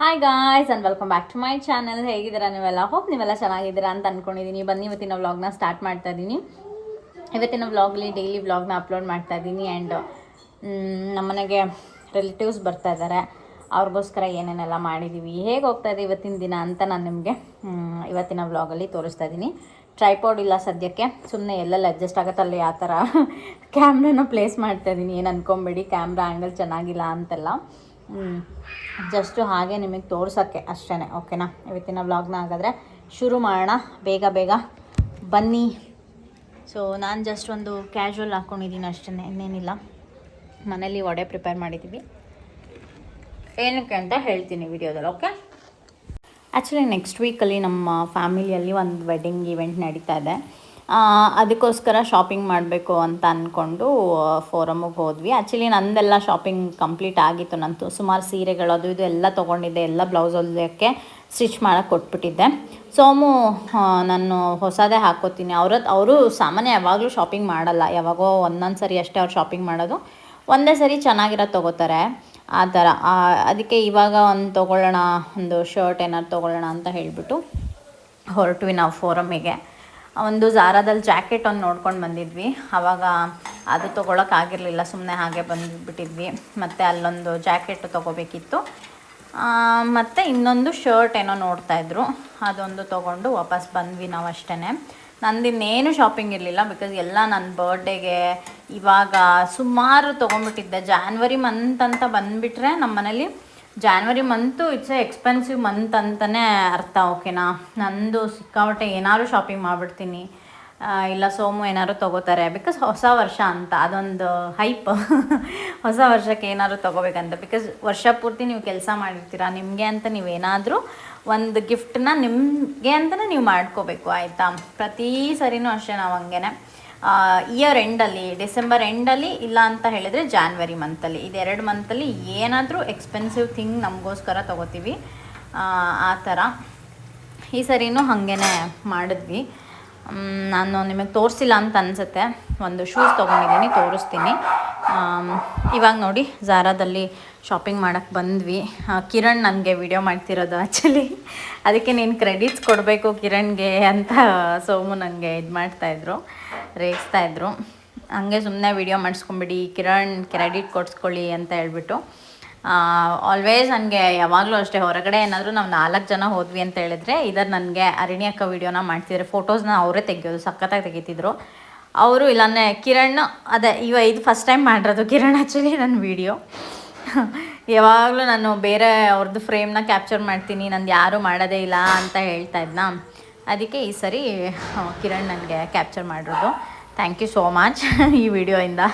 Hi guys and welcome back to my channel ಹೇಗಿದ್ದೀರಾ ನೀವೆಲ್ಲ? Hope ನೀವೆಲ್ಲ ಚೆನ್ನಾಗಿದ್ದೀರಾ ಅಂತ ಅಂದ್ಕೊಂಡಿದ್ದೀನಿ ಬನ್ನಿ, ಇವತ್ತಿನ ವ್ಲಾಗ್ನ ಸ್ಟಾರ್ಟ್ ಮಾಡ್ತಾ ಇದ್ದೀನಿ. ಇವತ್ತಿನ ವ್ಲಾಗ್ಲಿ ಡೈಲಿ ವ್ಲಾಗ್ನ ಅಪ್ಲೋಡ್ ಮಾಡ್ತಾ ಇದ್ದೀನಿ ಆ್ಯಂಡ್ ನಮ್ಮನೆಗೆ ರಿಲೇಟಿವ್ಸ್ ಬರ್ತಾ ಇದ್ದಾರೆ. ಅವ್ರಿಗೋಸ್ಕರ ಏನೇನೆಲ್ಲ ಮಾಡಿದ್ದೀವಿ ಹೇಗೆ ಹೋಗ್ತಾ ಇದೆ ಇವತ್ತಿನ ದಿನ ಅಂತ ನಾನು ನಿಮಗೆ ಇವತ್ತಿನ ವ್ಲಾಗಲ್ಲಿ ತೋರಿಸ್ತಾ ಇದ್ದೀನಿ. ಟ್ರೈಪಾಡ್ ಇಲ್ಲ ಸದ್ಯಕ್ಕೆ. ಸುಮ್ಮನೆ ಎಲ್ಲೆಲ್ಲ ಅಡ್ಜಸ್ಟ್ ಆಗುತ್ತೆ ಅಲ್ಲಿ ಆ ಥರ ಕ್ಯಾಮ್ರಾನ ಪ್ಲೇಸ್ ಮಾಡ್ತಾ ಇದ್ದೀನಿ. ಏನು ಅನ್ಕೊಂಬೇಡಿ ಕ್ಯಾಮ್ರಾ ಆ್ಯಂಗಲ್ ಚೆನ್ನಾಗಿಲ್ಲ ಅಂತೆಲ್ಲ. ಜಸ್ಟು ಹಾಗೆ ನಿಮಗೆ ತೋರ್ಸೋಕ್ಕೆ ಅಷ್ಟೇ ಓಕೆನಾ? ಇವತ್ತಿನ ವ್ಲಾಗ್ನ ಹಾಗಾದರೆ ಶುರು ಮಾಡೋಣ. ಬೇಗ ಬೇಗ ಬನ್ನಿ. ಸೊ ನಾನು ಜಸ್ಟ್ ಒಂದು ಕ್ಯಾಶುವಲ್ ಹಾಕ್ಕೊಂಡಿದ್ದೀನಿ ಅಷ್ಟೇ ಇನ್ನೇನಿಲ್ಲ. ಮನೇಲಿ ವಡೆ ಪ್ರಿಪೇರ್ ಮಾಡಿದ್ದೀವಿ ಏನಕ್ಕೆ ಅಂತ ಹೇಳ್ತೀನಿ ವಿಡಿಯೋದಲ್ಲಿ, ಓಕೆ? ಆ್ಯಕ್ಚುಲಿ ನೆಕ್ಸ್ಟ್ ವೀಕಲ್ಲಿ ನಮ್ಮ ಫ್ಯಾಮಿಲಿಯಲ್ಲಿ ಒಂದು ವೆಡ್ಡಿಂಗ್ ಇವೆಂಟ್ ನಡೀತಾ ಇದೆ. ಅದಕ್ಕೋಸ್ಕರ ಶಾಪಿಂಗ್ ಮಾಡಬೇಕು ಅಂತ ಅಂದ್ಕೊಂಡು ಫೋರಮ್ಗೆ ಹೋದ್ವಿ. ಆ್ಯಕ್ಚುಲಿ ನಂದೆಲ್ಲ ಶಾಪಿಂಗ್ ಕಂಪ್ಲೀಟ್ ಆಗಿತ್ತು. ನಂತು ಸುಮಾರು ಸೀರೆಗಳು, ಅದು ಇದು ಎಲ್ಲ ತೊಗೊಂಡಿದ್ದೆ. ಎಲ್ಲ ಬ್ಲೌಸ್ ಹೊಲಿಯೋಕ್ಕೆ ಸ್ಟಿಚ್ ಮಾಡೋಕ್ಕೆ ಕೊಟ್ಬಿಟ್ಟಿದ್ದೆ. ಸೋಮು ನಾನು ಹೊಸದೇ ಹಾಕೋತೀನಿ. ಅವ್ರ, ಅವರು ಸಾಮಾನ್ಯ ಯಾವಾಗಲೂ ಶಾಪಿಂಗ್ ಮಾಡಲ್ಲ. ಯಾವಾಗೋ ಒಂದೊಂದು ಸರಿ ಅಷ್ಟೇ ಅವ್ರು ಶಾಪಿಂಗ್ ಮಾಡೋದು. ಒಂದೇ ಸರಿ ಚೆನ್ನಾಗಿರೋದು ತೊಗೋತಾರೆ. ಆ ಥರ. ಅದಕ್ಕೆ ಇವಾಗ ಒಂದು ತೊಗೊಳ್ಳೋಣ, ಒಂದು ಶರ್ಟ್ ಏನಾದ್ರು ತೊಗೊಳ್ಳೋಣ ಅಂತ ಹೇಳಿಬಿಟ್ಟು ಹೊರಟ್ವಿ ನಾವು ಫೋರಮಿಗೆ ಒಂದು ಝಾರಾದಲ್ಲಿ ಜಾಕೆಟ್ ಒಂದು ನೋಡ್ಕೊಂಡು ಬಂದಿದ್ವಿ. ಆವಾಗ ಅದು ತೊಗೊಳಕ್ಕಾಗಿರಲಿಲ್ಲ ಸುಮ್ಮನೆ ಹಾಗೆ ಬಂದುಬಿಟ್ಟಿದ್ವಿ. ಮತ್ತು ಅಲ್ಲೊಂದು ಜಾಕೆಟ್ ತೊಗೋಬೇಕಿತ್ತು. ಮತ್ತು ಇನ್ನೊಂದು ಶರ್ಟ್ ಏನೋ ನೋಡ್ತಾಯಿದ್ರು ಅದೊಂದು ತೊಗೊಂಡು ವಾಪಸ್ ಬಂದ್ವಿ ನಾವು ಅಷ್ಟೇ ನಂದಿನ್ನೇನು ಶಾಪಿಂಗ್ ಇರಲಿಲ್ಲ ಬಿಕಾಸ್ ಎಲ್ಲ ನನ್ನ ಬರ್ಡೇಗೆ ಇವಾಗ ಸುಮಾರು ತೊಗೊಂಬಿಟ್ಟಿದ್ದೆ ಜಾನ್ವರಿ ಮಂತ್ ಅಂತ ಬಂದುಬಿಟ್ರೆ ನಮ್ಮ ಮನೇಲಿ January month it's a expensive month ಅಂತಲೇ ಅರ್ಥ ಓಕೆನಾ ನಂದು ಸಿಕ್ಕಾಪಟ್ಟೆ ಏನಾದ್ರು ಶಾಪಿಂಗ್ ಮಾಡಿಬಿಡ್ತೀನಿ. ಇಲ್ಲ ಸೋಮು ಏನಾದ್ರು ತೊಗೋತಾರೆ. ಬಿಕಾಸ್ ಹೊಸ ವರ್ಷ ಅಂತ, ಅದೊಂದು ಹೈಪ್ ಹೊಸ ವರ್ಷಕ್ಕೆ ಏನಾದ್ರು ತೊಗೋಬೇಕಂತ. ಬಿಕಾಸ್ ವರ್ಷ ಪೂರ್ತಿ ನೀವು ಕೆಲಸ ಮಾಡಿರ್ತೀರಾ, ನಿಮಗೆ ಅಂತ ನೀವೇನಾದರೂ ಒಂದು ಗಿಫ್ಟನ್ನ ನಿಮಗೆ ಅಂತಲೇ ನೀವು ಮಾಡ್ಕೋಬೇಕು, ಆಯಿತಾ? ಪ್ರತಿ ಸರಿನೂ ಅಷ್ಟೇ ನಾವು ಹಂಗೇನೆ. ಇಯರ್ ಎಂಡಲ್ಲಿ ಡಿಸೆಂಬರ್ ಎಂಡಲ್ಲಿ ಇಲ್ಲ ಅಂತ ಹೇಳಿದರೆ ಜಾನ್ವರಿ ಮಂತಲ್ಲಿ ಇದೆರಡು ಮಂತಲ್ಲಿ ಏನಾದರೂ ಎಕ್ಸ್ಪೆನ್ಸಿವ್ ಥಿಂಗ್ ನಮಗೋಸ್ಕರ ತೊಗೋತೀವಿ. ಆ, ಥರ. ಈ ಸರಿನೂ ಹಾಗೇ ಮಾಡಿದ್ವಿ. ನಾನು ನಿಮಗೆ ತೋರಿಸಿಲ್ಲ ಅಂತ ಅನಿಸುತ್ತೆ. ಒಂದು ಶೂಸ್ ತೊಗೊಂಡಿದ್ದೀನಿ, ತೋರಿಸ್ತೀನಿ. ಇವಾಗ ನೋಡಿ ಝಾರಾದಲ್ಲಿ ಶಾಪಿಂಗ್ ಮಾಡೋಕ್ಕೆ ಬಂದ್ವಿ. ಕಿರಣ್ ನನಗೆ ವಿಡಿಯೋ ಮಾಡ್ತಿರೋದು ಆ್ಯಕ್ಚುಲಿ ಅದಕ್ಕೆ ನೀನು ಕ್ರೆಡಿಟ್ಸ್ ಕೊಡಬೇಕು ಕಿರಣ್ಗೆ ಅಂತ ಸೋಮು ನನಗೆ ಇದು ಮಾಡ್ತಾಯಿದ್ರು ರೇಗಿಸ್ತಾಯಿದ್ರು ಹಂಗೆ ಸುಮ್ಮನೆ ವಿಡಿಯೋ ಮಾಡಿಸ್ಕೊಂಬಿಡಿ ಕಿರಣ್ ಕ್ರೆಡಿಟ್ ಕೊಡಿಸ್ಕೊಳ್ಳಿ ಅಂತ ಹೇಳ್ಬಿಟ್ಟು. ಆಲ್ವೇಸ್ ನನಗೆ ಯಾವಾಗಲೂ ಅಷ್ಟೇ ಹೊರಗಡೆ ಏನಾದರೂ ನಾವು ನಾಲ್ಕು ಜನ ಹೋದ್ವಿ ಅಂತ ಹೇಳಿದ್ರೆ ಇದರ್ ನನಗೆ ಅರಿಣಿ ಅಕ್ಕ ವಿಡಿಯೋನ ಮಾಡ್ತಿದ್ರೆ. ಫೋಟೋಸ್ನ ಅವರೇ ತೆಗಿಯೋದು, ಸಖತ್ತಾಗಿ ತೆಗಿತಿದ್ರು. ಅವರು ಇಲ್ಲಾಂದರೆ ಕಿರಣ್, ಅದೇ ಇವ ಇದು ಫಸ್ಟ್ ಟೈಮ್ ಮಾಡಿರೋದು ಕಿರಣ್ ಆ್ಯಕ್ಚುಲಿ ನನ್ನ ವಿಡಿಯೋ ಯಾವಾಗಲೂ ನಾನು ಬೇರೆ ಅವ್ರದ್ದು ಫ್ರೇಮ್ನ ಕ್ಯಾಪ್ಚರ್ ಮಾಡ್ತೀನಿ, ನಂದು ಯಾರೂ ಮಾಡೋದೇ ಇಲ್ಲ ಅಂತ ಹೇಳ್ತಾ ಇದ್ನ? ಅದಕ್ಕೆ ಈ ಸರಿ, ಕಿರಣ್ ನನಗೆ ಕ್ಯಾಪ್ಚರ್ ಮಾಡಿರೋದು. ಥ್ಯಾಂಕ್ ಯು ಸೋ ಮಚ್ ಈ ವಿಡಿಯೋಯಿಂದ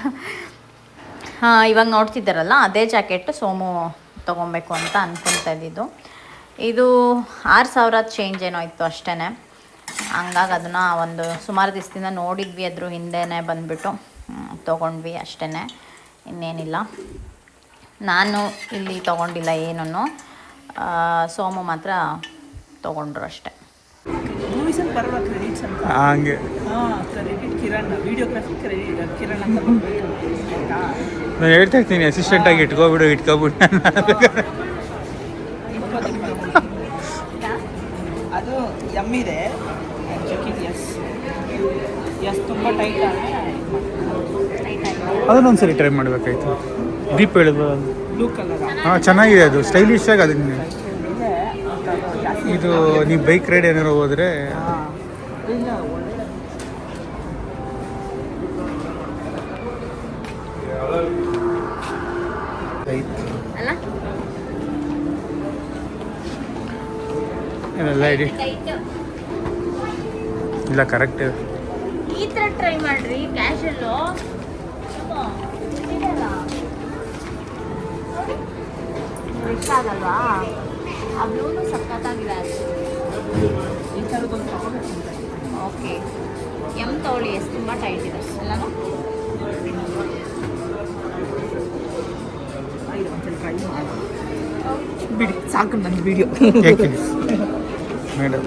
ಹಾಂ, ಇವಾಗ ನೋಡ್ತಿದ್ದಾರಲ್ಲ, ಅದೇ ಜಾಕೆಟ್ ಸೋಮು ತೊಗೊಬೇಕು ಅಂತ ಅಂದ್ಕೊತಾ ಇದ್ದಿದ್ದು. ಇದು ಆರು ಸಾವಿರ ಚೇಂಜ್ ಏನೋ ಇತ್ತು ಅಷ್ಟೇ ಹಂಗಾಗಿ ಅದನ್ನು ಒಂದು ಸುಮಾರು ದಿವಸದಿಂದ ನೋಡಿದ್ವಿ, ಅದ್ರ ಹಿಂದೆನೇ ಬಂದುಬಿಟ್ಟು. ತೊಗೊಂಡ್ವಿ ಅಷ್ಟೇ ಇನ್ನೇನಿಲ್ಲ. ನಾನು ಇಲ್ಲಿ ತೊಗೊಂಡಿಲ್ಲ ಏನೂ ಸೋಮು ಮಾತ್ರ ತೊಗೊಂಡ್ರು ಅಷ್ಟೇ. ಅಲ್ಲಿ ಬರಲ್ಲ ಕ್ರೆಡಿಟ್ಸ್ ಅಂತ. ಹಂಗೆ. Credit Kiran videography credit Kiran ಅಂತ ಬರ್ಬೇಕು. ಆಯ್ತಾ? ನಾನು ಹೇಳ್ತಾ ಇರ್ತೀನಿ ಅಸಿಸ್ಟೆಂಟ್ ಆಗಿ ಇಟ್ಕೋಬಿಡು ಇಟ್ಕೋಬಿಡು. ಅದು ಎಂ ಇದೆ. ಎಸ್ ಎಸ್ ತುಂಬ ಟೈಟ್ ಅದನ್ನೊಂದು ಸರಿ ಟ್ರೈ ಮಾಡಬೇಕಾಯ್ತು. ದೀಪ್ ಹೇಳಿದ್ರು ಬ್ಲೂ ಕಲರ್ ಹಾಂ ಚೆನ್ನಾಗಿದೆ ಅದು. ಸ್ಟೈಲಿಶ್ ಆಗಿ ಅದನ್ನ ಇದೆ but ಅದು ಜಾಸ್ತಿ ಇದು ನೀವು ಬೈಕ್ ರೈಡ್ ಏನಾರು ಹೋದ್ರೆ? ಇಲ್ಲ ಕರೆಕ್ಟ್ ಈ ಥರ ಟ್ರೈ ಮಾಡ್ರಿ ಕ್ಯಾಶಲ್ಲು ಇಷ್ಟ ಆಗಲ್ವಾ? ಆ ಬ್ಲೂನು ಸಖತ್ತಾಗಿದೆ ಈ ಥರದ್ದೊಂದು ತಗೋಬೇಕು ಓಕೆ. ಎಂ ತಗೊಳ್ಳಿ ಎಷ್ಟು ತುಂಬ ಟೈಟ್ ಇದೆ ಟ್ರೈ ಬಿಡಿ ಸಾಕು ನನ್ನ ವಿಡಿಯೋ ಮೇಡಮ್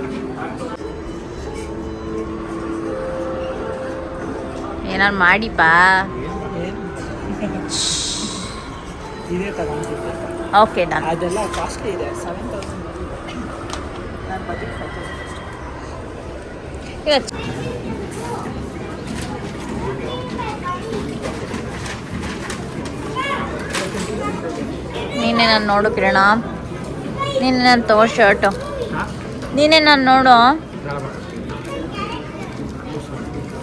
ಏನಾರು ಮಾಡಿಪಾ ಇದೇ ತಗೊಂಡಿದ್ದೆ ಓಕೆ ಡನ್ ಅದೆಲ್ಲ ಕಾಸ್ಟ್ಲಿ ಇದೆ. ಸೆವೆನ್ ತೌಸಂಡ್ ನಾನು ಬಜೆಟ್ ಫೈವ್ ತೌಸಂಡ್ ಇವತ್ತು ನೀನೇ ನಾನು ನೋಡು ಕಿರಣ. ನೀನೇ ನಾನು ತಗೋ ಶರ್ಟು ನೀನೇ ನಾನು ನೋಡು.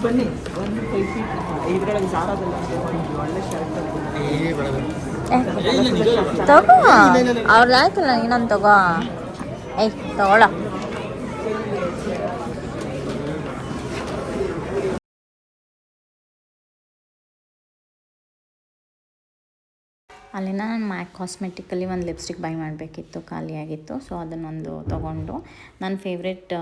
ಬನ್ನಿ ಒಂದು ಫೈವ್ ಫೀಟ್ ಇದ್ರೊಳಗೆ ಒಂದು ಒಳ್ಳೆ ಶರ್ಟ್ ತಗೋ. ಅವ್ರದ್ದು ಆಯ್ತಲ್ಲ ಇನ್ನೊಂದು ತಗೋ. ಏಯ್ ತಗೊಳ. ಅಲ್ಲಿನ ನಾನು ಮ್ಯಾಕ್ ಕಾಸ್ಮೆಟಿಕಲ್ಲಿ ಒಂದು ಲಿಪ್ಸ್ಟಿಕ್ ಬೈ ಮಾಡಬೇಕಿತ್ತು ಖಾಲಿಯಾಗಿತ್ತು ಸೊ ಅದನ್ನೊಂದು ತೊಗೊಂಡು ನನ್ನ ಫೇವ್ರೆಟ್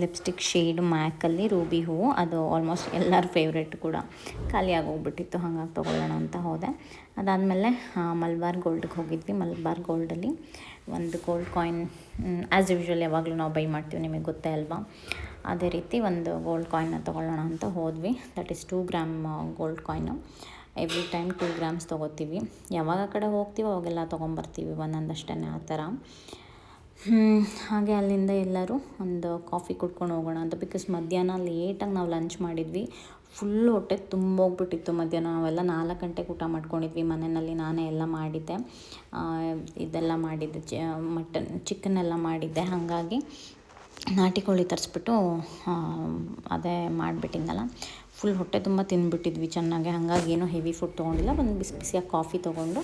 ಲಿಪ್ಸ್ಟಿಕ್ ಶೇಡ್ ಮ್ಯಾಕಲ್ಲಿ ರೂಬಿ ಹೂವು ಅದು ಆಲ್ಮೋಸ್ಟ್ ಎಲ್ಲರ ಫೇವ್ರೆಟ್ ಕೂಡ. ಖಾಲಿಯಾಗಿ ಹೋಗ್ಬಿಟ್ಟಿತ್ತು ಹಾಗಾಗಿ ತೊಗೊಳ್ಳೋಣ ಅಂತ ಹೋದೆ. ಅದಾದಮೇಲೆ ಮಲ್ಬಾರ್ ಗೋಲ್ಡ್ಗೆ ಹೋಗಿದ್ವಿ. ಮಲ್ಬಾರ್ ಗೋಲ್ಡಲ್ಲಿ ಒಂದು ಗೋಲ್ಡ್ ಕಾಯಿನ್ ಆ್ಯಸ್ ಯೂಶ್ವಲ್ ಯಾವಾಗಲೂ ನಾವು ಬೈ ಮಾಡ್ತೀವಿ, ನಿಮಗೆ ಗೊತ್ತೇ ಅಲ್ವಾ? ಅದೇ ರೀತಿ ಒಂದು ಗೋಲ್ಡ್ ಕಾಯಿನ್ನ ತೊಗೊಳ್ಳೋಣ ಅಂತ ಹೋದ್ವಿ. That is two gram gold coin every time two grams ತೊಗೋತೀವಿ. ಯಾವಾಗ ಆ ಕಡೆ ಹೋಗ್ತೀವಿ ಅವಾಗೆಲ್ಲ ತೊಗೊಂಬರ್ತೀವಿ ಒಂದೊಂದಷ್ಟೇ ಆ ಥರ. ಹಾಗೆ ಅಲ್ಲಿಂದ ಎಲ್ಲರೂ ಒಂದು ಕಾಫಿ ಕುಡ್ಕೊಂಡು ಹೋಗೋಣ ಅಂತ. ಬಿಕಾಸ್ ಮಧ್ಯಾಹ್ನ ಲೇಟಾಗಿ ನಾವು ಲಂಚ್ ಮಾಡಿದ್ವಿ. ಫುಲ್ ಹೊಟ್ಟೆ ತುಂಬೋಗ್ಬಿಟ್ಟಿತ್ತು ಮಧ್ಯಾಹ್ನ. ನಾವೆಲ್ಲ ನಾಲ್ಕು ಗಂಟೆಗೆ ಊಟ ಮಾಡ್ಕೊಂಡಿದ್ವಿ. ಮನೆಯಲ್ಲಿ ನಾನೇ ಎಲ್ಲ ಮಾಡಿದ್ದೆ. ಇದೆಲ್ಲ ಮಾಡಿದ್ದೆ. ಚ, ಮಟನ್ ಚಿಕನ್ ಎಲ್ಲ ಮಾಡಿದ್ದೆ. ಹಾಗಾಗಿ ನಾಟಿ ಕೋಳಿ ತರಿಸ್ಬಿಟ್ಟು ಅದೇ ಮಾಡಿಬಿಟ್ಟಿದ್ನಲ್ಲ ಫುಲ್ ಹೊಟ್ಟೆ ತುಂಬ ತಿಂದ್ಬಿಟ್ಟಿದ್ವಿ ಚೆನ್ನಾಗಿ. ಹಾಗಾಗಿ ಏನೂ ಹೆವಿ ಫುಡ್ ತೊಗೊಂಡಿಲ್ಲ. ಒಂದು ಬಿಸಿ ಬಿಸಿಯಾಗಿ ಕಾಫಿ ತೊಗೊಂಡು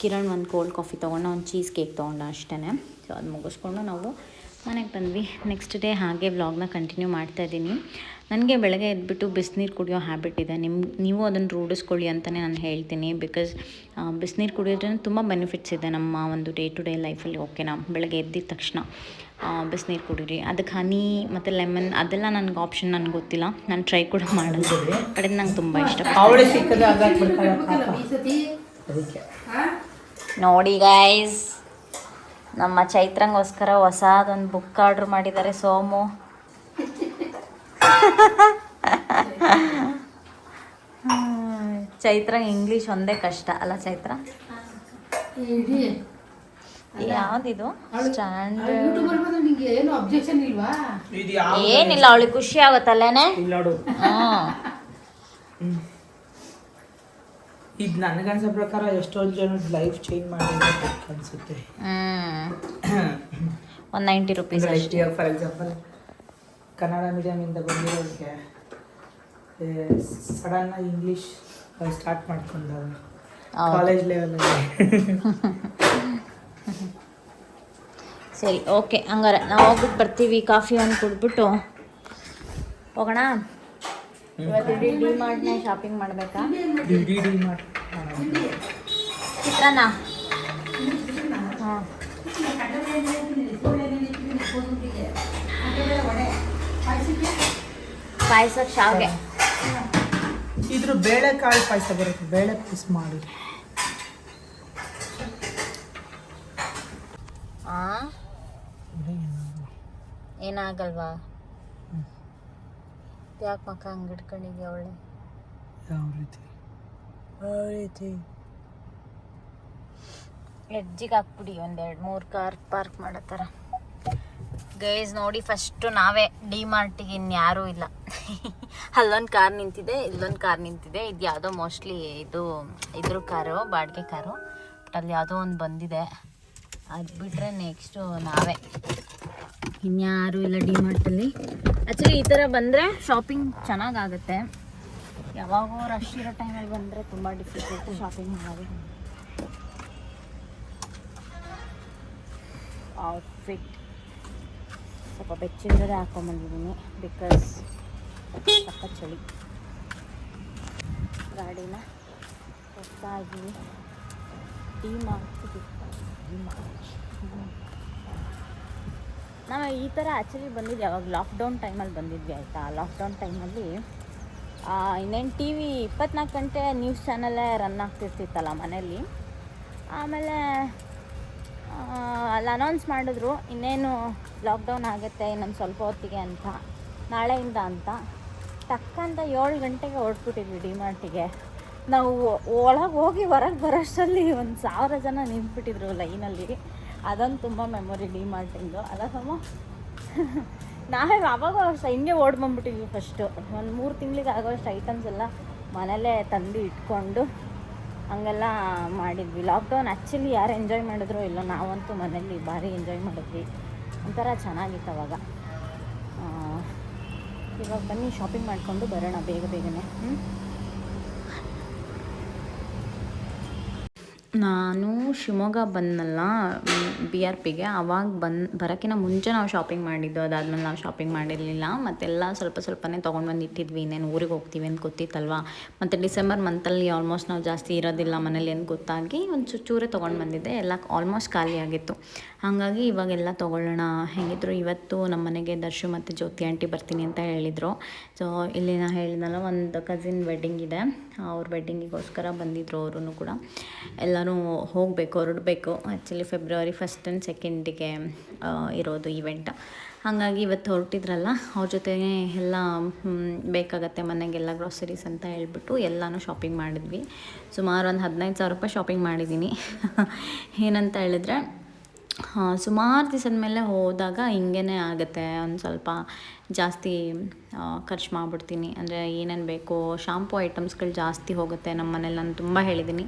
ಕಿರಣ್ ಒಂದು ಕೋಲ್ಡ್ ಕಾಫಿ ತೊಗೊಂಡು, ಒಂದು ಚೀಸ್ ಕೇಕ್ ತೊಗೊಂಡು ಅಷ್ಟೇ ಸೊ ಅದು ಮುಗಿಸ್ಕೊಂಡು ನಾವು ಮನೆಗೆ ಬಂದ್ವಿ. ನೆಕ್ಸ್ಟ್ ಡೇ ಹಾಗೆ ವ್ಲಾಗ್ನ ಕಂಟಿನ್ಯೂ ಮಾಡ್ತಾ ಇದ್ದೀನಿ. ನನಗೆ ಬೆಳಗ್ಗೆ ಎದ್ಬಿಟ್ಟು ಬಿಸಿನೀರು ಕುಡಿಯೋ ಹ್ಯಾಬಿಟ್ ಇದೆ. ನಿಮ್ಮ ನೀವು ಅದನ್ನು ರೂಢಿಸ್ಕೊಳ್ಳಿ ಅಂತಲೇ ನಾನು ಹೇಳ್ತೀನಿ. ಬಿಕಾಸ್ ಬಿಸಿನೀರು ಕುಡಿಯೋದ್ರಿಂದ ತುಂಬ ಬೆನಿಫಿಟ್ಸ್ ಇದೆ ನಮ್ಮ ಒಂದು ಡೇ ಟು ಡೇ ಲೈಫಲ್ಲಿ ಓಕೆನಾ ಬೆಳಗ್ಗೆ ಎದ್ದಿದ ತಕ್ಷಣ. ಬಿಸಿನೀರು ಕುಡೀರಿ. ಅದಕ್ಕೆ ಹನಿ ಮತ್ತು ಲೆಮನ್ ಅದೆಲ್ಲ ನನಗೆ ಆಪ್ಷನ್ ನನಗೆ ಗೊತ್ತಿಲ್ಲ. ನಾನು ಟ್ರೈ ಕೂಡ ಮಾಡಲ್ಲ. ಬಟ್ ಅದು ನಂಗೆ ತುಂಬ ಇಷ್ಟ ನೋಡಿ ಗೈಸ್ ನಮ್ಮ ಚೈತ್ರಂಗೋಸ್ಕರ ಹೊಸದೊಂದು ಬುಕ್ ಆರ್ಡ್ರ್ ಮಾಡಿದ್ದಾರೆ ಸೋಮು. ಚೈತ್ರ ಇಂಗ್ಲೀಷ್ ಒಂದೇ ಕಷ್ಟ. ಅಲ್ಲ ಚೈತ್ರ? ಯಾವ್ದಿದು? ಸ್ಟ್ಯಾಂಡ್ ನಿಂಗೆ ಏನು ಅಬ್ಜೆಕ್ಷನ್ ಇಲ್ವಾ? ಇದು ಯಾವ ಏನಿಲ್ಲ ಅವಳಿಗೆ ಖುಷಿ ಆಗುತ್ತಲ್ಲೇನೆ ಇಲ್ಲಿ ನೋಡು. ಹ್ಮ್. ಇದು ನನಗನ್ಸೋ ಪ್ರಕಾರ ಎಷ್ಟೊಂದು ಜನ ಲೈಫ್ ಚೇಂಜ್ ಮಾಡಿದೆ ಅನ್ಸುತ್ತೆ. ಹ್ಮ್. ಒಂದು ನೈಂಟಿ ರುಪೀಸ್ ಅಷ್ಟೇ. ಫಾರ್ ಎಕ್ಸಾಂಪಲ್ ಕನ್ನಡ ಮೀಡಿಯಮಿಂದ ಬಂದಿರೋರಿಗೆ ಸಡನ್ ಆಗಿ ಇಂಗ್ಲೀಷ್ ಸ್ಟಾರ್ಟ್ ಮಾಡ್ಕೊಂಡಾಗ ಹೌದು. ಕಾಲೇಜ್ ಲೆವೆಲಲ್ಲಿ ಸರಿ ಓಕೆ ಹಂಗಾರೆ ನಾವು ಹೋಗ್ಬಿಟ್ಟು ಬರ್ತೀವಿ ಕಾಫಿ ಒಂದು ಕುಡ್ಬಿಟ್ಟು. ಹೋಗೋಣ? ಇವತ್ತು ಡಿ ಮಾರ್ಟ್ನ ಶಾಪಿಂಗ್ ಮಾಡಬೇಕಾ? ಚಿತ್ರಾನ್ನ? ಹಾಂ. ಪಾಯಸಕ್ಕೆ ಶಾವ್ಗೆ. ಇದ್ರ ಬೇಳೆಕಾಳು ಪಾಯಸ ಬರುತ್ತೆ ಬೇಳೆ ಪೀಸ್ ಮಾಡಿ ಹಾಂ ಏನಾಗಲ್ವಾ? ಯಾಕೆ ಮಕ್ಕ ಹಂಗೆ ಇಟ್ಕೊಂಡಿದ್ಯಾ ಅವಳೆ? ಯಾವ ರೀತಿ? ಯಾವ ರೀತಿ. ಎಡ್ಜಿಗೆ ಹಾಕ್ಬಿಡಿ ಒಂದೆರಡು ಮೂರು ಕಾರ್ ಪಾರ್ಕ್ ಮಾಡೋ ಥರ. ಗೈಸ್ ನೋಡಿ ಫಸ್ಟು ನಾವೇ ಡಿ ಮಾರ್ಟಿಗೆ ಇನ್ಯಾರೂ ಇಲ್ಲ. ಅಲ್ಲೊಂದು ಕಾರ್ ನಿಂತಿದೆ ಇಲ್ಲೊಂದು ಕಾರ್ ನಿಂತಿದೆ. ಇದು ಯಾವುದೋ ಮೋಸ್ಟ್ಲಿ ಇದು ಇದ್ರ ಕಾರು ಬಾಡಿಗೆ ಕಾರು. ಬಟ್ ಅಲ್ಲಿ ಯಾವುದೋ ಒಂದು ಬಂದಿದೆ. ಅದು ಬಿಟ್ಟರೆ ನೆಕ್ಸ್ಟು ನಾವೇ. ಇನ್ಯಾರೂ ಇಲ್ಲ ಡಿ ಮಾರ್ಟಲ್ಲಿ ಆ್ಯಕ್ಚುಲಿ ಈ ಥರ ಬಂದರೆ ಶಾಪಿಂಗ್ ಚೆನ್ನಾಗಾಗುತ್ತೆ. ಯಾವಾಗೋ ರಶ್ ಇರೋ ಟೈಮಲ್ಲಿ ಬಂದರೆ ತುಂಬ ಡಿಫಿಕಲ್ಟ್ ಶಾಪಿಂಗ್ ಮಾಡೋದು. ಔಟ್ಫಿಟ್ ಸ್ವಲ್ಪ ಬೆಚ್ಚಿಲ್ಲದೆ ಹಾಕೊಂಬಂದಿದ್ದೀನಿ ಬಿಕಾಸ್ ಸ್ವಲ್ಪ ಚಳಿ. ಗಾಡಿನ ಹೊಸದಾಗಿ ಡಿ ಮಾರ್ಟ್ ನಾವು ಈ ಥರ ಆ್ಯಕ್ಚುಲಿ ಬಂದಿದ್ವಿ ಯಾವಾಗ ಲಾಕ್ಡೌನ್ ಟೈಮಲ್ಲಿ ಬಂದಿದ್ವಿ, ಆಯಿತಾ? ಲಾಕ್ಡೌನ್ ಟೈಮಲ್ಲಿ ಇನ್ನೇನು ಟಿ ವಿ ಇಪ್ಪತ್ನಾಲ್ಕು ಗಂಟೆ ನ್ಯೂಸ್ ಚಾನಲೇ ರನ್ ಆಗ್ತಿರ್ತಿತ್ತಲ್ಲ ಮನೇಲಿ. ಆಮೇಲೆ ಅಲ್ಲಿ ಅನೌನ್ಸ್ ಮಾಡಿದ್ರು, ಇನ್ನೇನು ಲಾಕ್ಡೌನ್ ಆಗುತ್ತೆ, ಇನ್ನೊಂದು ಸ್ವಲ್ಪ ಹೊತ್ತಿಗೆ ಅಂತ, ನಾಳೆಯಿಂದ ಅಂತ. ತಕ್ಕಂತ ಏಳು ಗಂಟೆಗೆ ಹೊರಟ್ಬಿಟ್ಟಿದ್ವಿ ಡಿ ಮಾರ್ಟಿಗೆ ನಾವು ಒಳಗೆ ಹೋಗಿ ಹೊರಗೆ ಬರೋಷ್ಟರಲ್ಲಿ ಒಂದು ಸಾವಿರ ಜನ ನಿಂತ್ಬಿಟ್ಟಿದ್ರು ಲೈನಲ್ಲಿ ಅದೊಂದು ತುಂಬ ಮೆಮೊರಿ ಡಿ ಮಾರ್ಟಿಂದು ಅಲ್ಲ ಸಮ? ನಾವೇ ಅವಾಗ ಅಷ್ಟು, ಹಿಂಗೆ ಓಡ್ ಬಂದ್ಬಿಟ್ಟಿದ್ವಿ ಫಸ್ಟು ಒಂದು ಮೂರು ತಿಂಗಳಿಗೆ ಆಗೋಷ್ಟು ಐಟಮ್ಸ್ ಎಲ್ಲ ಮನೇಲೇ ತಂದು ಇಟ್ಕೊಂಡು ಹಂಗೆಲ್ಲ ಮಾಡಿದ್ವಿ. ಲಾಕ್ಡೌನ್ ಆ್ಯಕ್ಚುಲಿ ಯಾರು ಎಂಜಾಯ್ ಮಾಡಿದ್ರು ಇಲ್ಲೋ, ನಾವಂತೂ ಮನೇಲಿ ಭಾರಿ ಎಂಜಾಯ್ ಮಾಡಿದ್ವಿ. ಒಂಥರ ಚೆನ್ನಾಗಿತ್ತು ಅವಾಗ. ಇವಾಗ ಬನ್ನಿ ಶಾಪಿಂಗ್ ಮಾಡಿಕೊಂಡು ಬರೋಣ ಬೇಗ ಬೇಗನೆ. ಹ್ಞೂ ನಾನು ಶಿವಮೊಗ್ಗ ಬಂದಲ್ಲ ಬಿ ಆರ್ ಪಿಗೆ ಅವಾಗ ಬಂದು ಬರೋಕ್ಕಿಂತ ಮುಂಚೆ ನಾವು ಶಾಪಿಂಗ್ ಮಾಡಿದ್ದು, ಅದಾದ್ಮೇಲೆ ನಾವು ಶಾಪಿಂಗ್ ಮಾಡಿರಲಿಲ್ಲ, ಮತ್ತೆಲ್ಲ ಸ್ವಲ್ಪ ಸ್ವಲ್ಪನೇ ತೊಗೊಂಡು ಬಂದು ಇಟ್ಟಿದ್ವಿ, ಇನ್ನೇನು ಊರಿಗೆ ಹೋಗ್ತೀವಿ ಅಂತ ಗೊತ್ತಿತ್ತಲ್ವ? ಮತ್ತು ಡಿಸೆಂಬರ್ ಮಂತಲ್ಲಿ ಆಲ್ಮೋಸ್ಟ್ ನಾವು ಜಾಸ್ತಿ ಇರೋದಿಲ್ಲ ಮನೇಲಿ ಅಂತ ಗೊತ್ತಾಗಿ ಒಂದು ಚೂಚೂರೇ ತೊಗೊಂಡು ಬಂದಿದ್ದೆ ಎಲ್ಲ ಆಲ್ಮೋಸ್ಟ್ ಖಾಲಿ ಆಗಿತ್ತು ಹಾಗಾಗಿ ಇವಾಗೆಲ್ಲ ತೊಗೊಳ್ಳೋಣ. ಹೆಂಗಿದ್ರು ಇವತ್ತು ನಮ್ಮ ಮನೆಗೆ ದರ್ಶು ಮತ್ತು ಜ್ಯೋತಿ ಆಂಟಿ ಬರ್ತೀನಿ ಅಂತ ಹೇಳಿದರು. ಸೊ ಇಲ್ಲಿ ನಾನು ಹೇಳಿದ್ನಲ್ಲ, ಒಂದು ಕಸಿನ್ ವೆಡ್ಡಿಂಗ್ ಇದೆ. ಅವ್ರ ವೆಡ್ಡಿಂಗಿಗೋಸ್ಕರ ಬಂದಿದ್ರು ಅವರು ಕೂಡ. ಎಲ್ಲರೂ ಹೋಗಬೇಕು, ಹೊರಡಬೇಕು. ಆ್ಯಕ್ಚುಲಿ ಫೆಬ್ರವರಿ ಫಸ್ಟ್ ಆ್ಯಂಡ್ ಸೆಕೆಂಡಿಗೆ ಇರೋದು ಈವೆಂಟ್ ಹಾಗಾಗಿ ಇವತ್ತು ಹೊರಟಿದ್ರಲ್ಲ, ಅವ್ರ ಜೊತೆಗೆ ಎಲ್ಲ ಬೇಕಾಗತ್ತೆ ಮನೆಗೆಲ್ಲ ಗ್ರಾಸರೀಸ್ ಅಂತ ಹೇಳ್ಬಿಟ್ಟು ಎಲ್ಲನೂ ಶಾಪಿಂಗ್ ಮಾಡಿದ್ವಿ. ಸುಮಾರು ಒಂದು ಹದಿನೈದು ಸಾವಿರ ರೂಪಾಯಿ ಶಾಪಿಂಗ್ ಮಾಡಿದ್ದೀನಿ ಏನಂತ ಹೇಳಿದ್ರೆ ಸುಮಾರು ದಿವಸದ ಮೇಲೆ ಹೋದಾಗ ಹಿಂಗೇ ಆಗುತ್ತೆ. ಒಂದು ಸ್ವಲ್ಪ ಜಾಸ್ತಿ ಖರ್ಚು ಮಾಡಿಬಿಡ್ತೀನಿ. ಅಂದರೆ ಏನೇನು ಬೇಕೋ ಶಾಂಪೂ ಐಟಮ್ಸ್ಗಳು ಜಾಸ್ತಿ ಹೋಗುತ್ತೆ ನಮ್ಮ ಮನೇಲಿ. ನಾನು ತುಂಬ ಹೇಳಿದ್ದೀನಿ